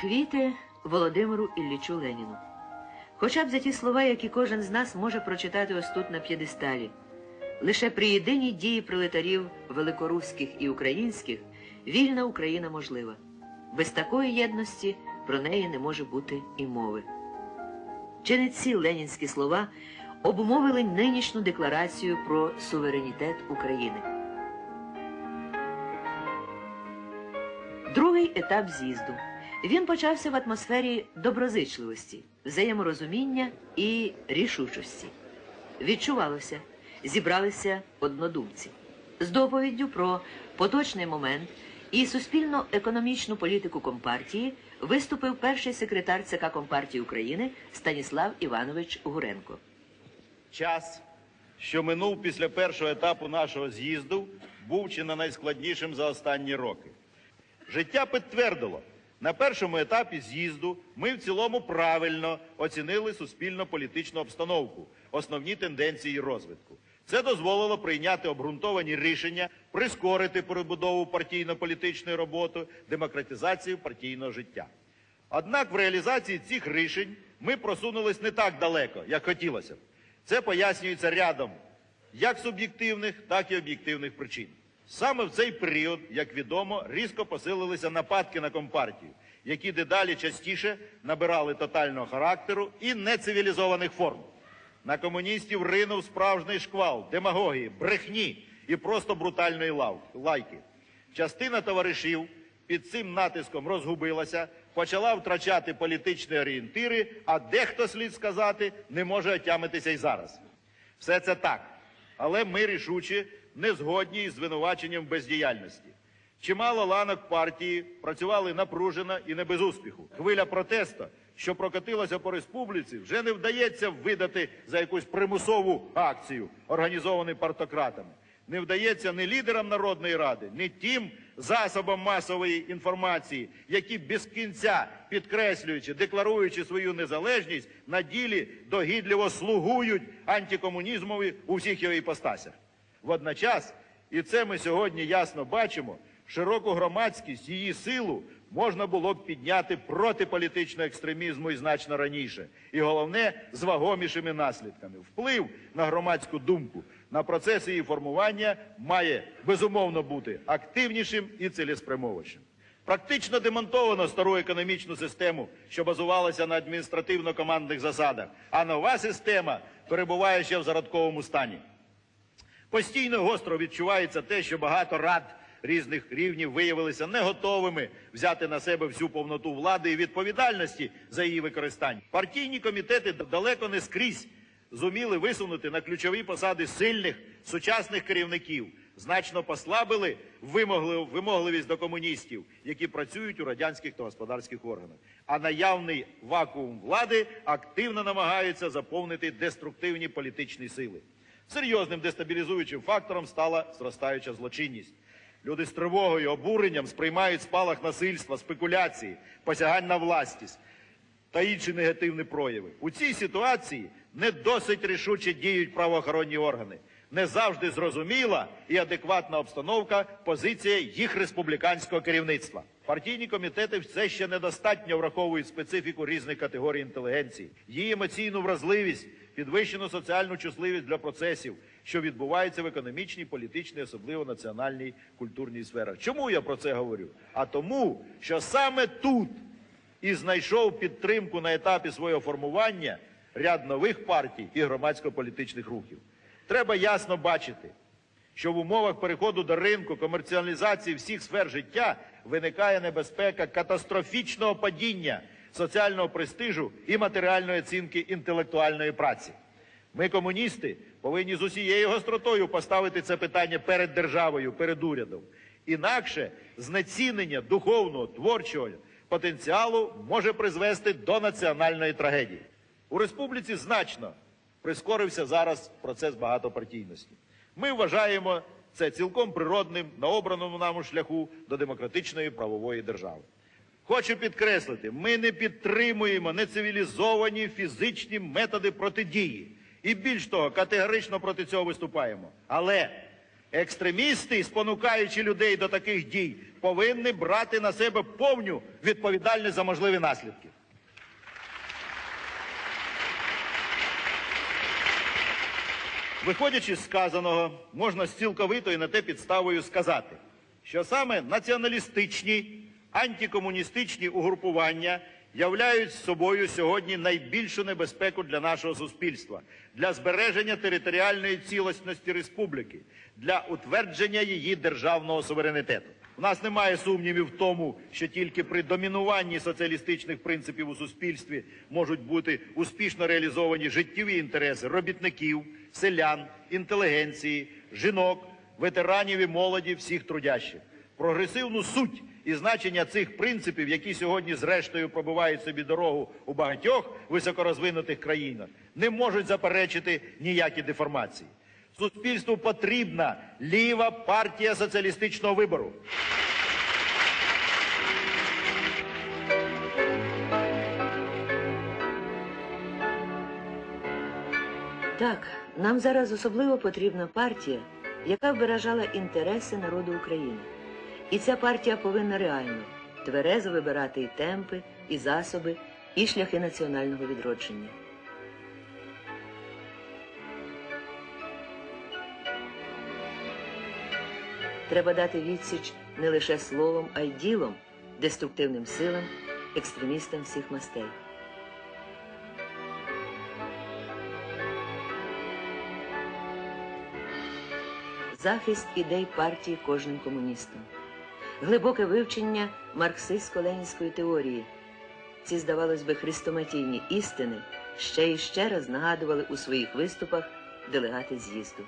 Квіти Володимиру Іллічу Леніну. Хоча б за ті слова, які кожен з нас може прочитати ось тут на п'єдесталі. Лише при єдиній дії пролетарів великоруських і українських вільна Україна можлива. Без такої єдності про неї не може бути і мови. Чи не ці ленінські слова обумовили нинішню декларацію про суверенітет України? Другий етап з'їзду. Він почався в атмосфері доброзичливості, взаєморозуміння і рішучості. Відчувалося, зібралися однодумці. З доповіддю про поточний момент і суспільно-економічну політику Компартії виступив перший секретар ЦК Компартії України Станіслав Іванович Гуренко. Час, що минув після першого етапу нашого з'їзду, був чи не найскладнішим за останні роки. Життя підтвердило, на першому етапі з'їзду ми в цілому правильно оцінили суспільно-політичну обстановку, основні тенденції розвитку. Це дозволило прийняти обґрунтовані рішення, прискорити перебудову партійно-політичної роботи, демократизацію партійного життя. Однак в реалізації цих рішень ми просунулись не так далеко, як хотілося б. Це пояснюється рядом як суб'єктивних, так і об'єктивних причин. Саме в цей період, як відомо, різко посилилися нападки на компартію, які дедалі частіше набирали тотального характеру і нецивілізованих форм. На комуністів ринув справжній шквал, демагогії, брехні і просто брутальної лайки. Частина товаришів під цим натиском розгубилася, почала втрачати політичні орієнтири, а дехто, слід сказати, не може отямитися й зараз. Все це так. Але ми рішуче не згодні із звинуваченням бездіяльності. Чимало ланок партії працювали напружено і не без успіху. Хвиля протесту, що прокотилася по республіці, вже не вдається видати за якусь примусову акцію, організовану партократами. Не вдається ні лідерам Народної Ради, ні тим засобам масової інформації, які без кінця підкреслюючи, декларуючи свою незалежність, на ділі догідливо слугують антикомунізмові у всіх його іпостасях. Водночас, і це ми сьогодні ясно бачимо, широку громадськість, її силу можна було б підняти проти політичного екстремізму і значно раніше. І головне, з вагомішими наслідками. Вплив на громадську думку, на процес її формування має безумовно бути активнішим і цілеспрямовішим. Практично демонтовано стару економічну систему, що базувалася на адміністративно-командних засадах, а нова система перебуває ще в зародковому стані. Постійно гостро відчувається те, що багато рад різних рівнів виявилися не готовими взяти на себе всю повноту влади і відповідальності за її використання. Партійні комітети далеко не скрізь зуміли висунути на ключові посади сильних сучасних керівників, значно послабили вимогливість до комуністів, які працюють у радянських та господарських органах. А наявний вакуум влади активно намагаються заповнити деструктивні політичні сили. Серйозним дестабілізуючим фактором стала зростаюча злочинність. Люди з тривогою, обуренням сприймають спалах насильства, спекуляції, посягань на власність та інші негативні прояви. У цій ситуації не досить рішуче діють правоохоронні органи. Не завжди зрозуміла і адекватна обстановка позиція їх республіканського керівництва. Партійні комітети все ще недостатньо враховують специфіку різних категорій інтелігенції, її емоційну вразливість, підвищену соціальну чутливість для процесів, що відбуваються в економічній, політичній, особливо національній культурній сферах. Чому я про це говорю? А тому, що саме тут і знайшов підтримку на етапі свого формування ряд нових партій і громадсько-політичних рухів. Треба ясно бачити, що в умовах переходу до ринку комерціалізації всіх сфер життя виникає небезпека катастрофічного падіння соціального престижу і матеріальної оцінки інтелектуальної праці. Ми, комуністи, повинні з усією гостротою поставити це питання перед державою, перед урядом. Інакше знецінення духовного творчого потенціалу може призвести до національної трагедії. У республіці значно прискорився зараз процес багатопартійності. Ми вважаємо це цілком природним на обраному нам шляху до демократичної правової держави. Хочу підкреслити, ми не підтримуємо нецивілізовані фізичні методи протидії. І більш того, категорично проти цього виступаємо. Але Екстремісти, спонукаючи людей до таких дій, повинні брати на себе повну відповідальність за можливі наслідки. Виходячи з сказаного, можна з цілковитою на те підставою сказати, що саме націоналістичні, антикомуністичні угрупування являють собою сьогодні найбільшу небезпеку для нашого суспільства, для збереження територіальної цілісності республіки, для утвердження її державного суверенітету. У нас немає сумнівів в тому, що тільки при домінуванні соціалістичних принципів у суспільстві можуть бути успішно реалізовані життєві інтереси робітників, селян, інтелігенції, жінок, ветеранів і молоді всіх трудящих. Прогресивну суть і значення цих принципів, які сьогодні зрештою пробивають собі дорогу у багатьох високорозвинутих країнах, не можуть заперечити ніякі деформації. Суспільству потрібна ліва партія соціалістичного вибору. Так, нам зараз особливо потрібна партія, яка виражала інтереси народу України. І ця партія повинна реально, тверезо вибирати і темпи, і засоби, і шляхи національного відродження. Треба дати відсіч не лише словом, а й ділом, деструктивним силам, екстремістам всіх мастей. захист ідей партії кожним комуністом, глибоке вивчення марксистсько-ленінської теорії. Ці, здавалось би, хрестоматійні істини ще і ще раз нагадували у своїх виступах делегати з'їзду.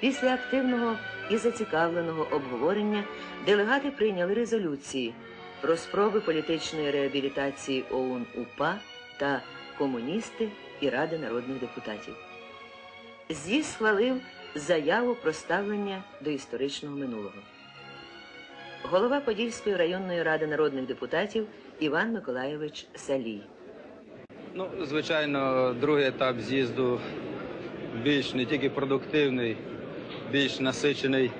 Після активного і зацікавленого обговорення делегати прийняли резолюції про спроби політичної реабілітації ОУН УПА та комуністи і Ради народних депутатів. З'їзд схвалив заяву про ставлення до історичного минулого. Голова Подільської районної ради народних депутатів Іван Миколайович Салій. Ну, звичайно, другий етап з'їзду більш не тільки продуктивний, більш насичений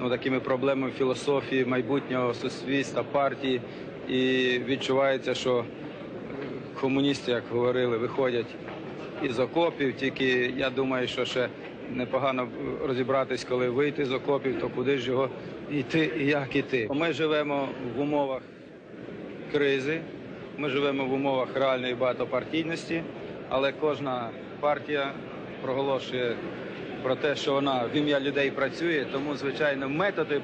ну, такими проблемами філософії, майбутнього суспільства, партії. І відчувається, що комуністи, як говорили, виходять із окопів. Тільки я думаю, що ще непогано розібратись, коли вийти з окопів, то куди ж його йти і як іти. Ми живемо в умовах кризи. Ми живемо в умовах реальної багатопартійності, але кожна партія проголошує про те, що вона в ім'я людей працює, тому, звичайно, методи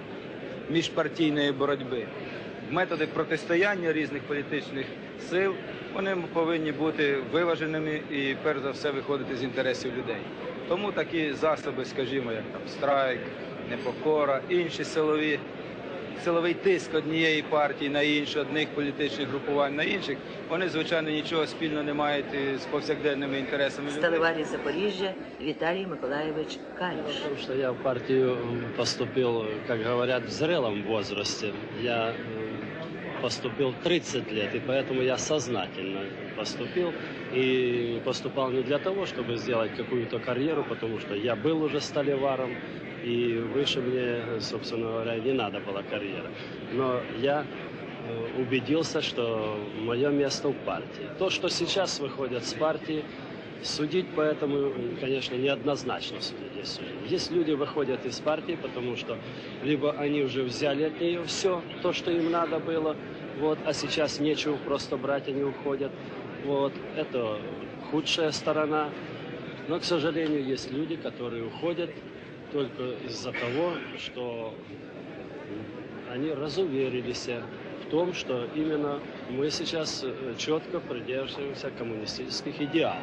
міжпартійної боротьби, методи протистояння різних політичних сил, вони повинні бути виваженими і, перш за все, виходити з інтересів людей. Тому такі засоби, скажімо, як там страйк, непокора, інші силові силовий тиск однієї партії на іншу, одних політичних групувань на інших, вони, звичайно, нічого спільного не мають із повсякденними інтересами людей. Сталеварій Запоріжжя Віталій Миколайович Каліш. Потому что я в партию м, поступил, как говорят, в зрелом возрасте. Я м, поступил 30 лет, и поэтому я сознательно поступил. И поступал не для того, чтобы сделать какую-то карьеру, потому что я был уже столеваром, и выше мне, собственно говоря, не надо была карьера. Но я э, убедился, что мое место в партии. То, что сейчас выходят с партии, Судить поэтому, конечно, неоднозначно судить. Есть, есть люди выходят из партии, потому что либо они уже взяли от нее все, то, что им надо было, вот, а сейчас нечего просто брать, они уходят. Вот, это худшая сторона. Но, к сожалению, есть люди, которые уходят только из-за того, что они разуверились в том, что именно мы сейчас э, четко придерживаемся коммунистических идеалов.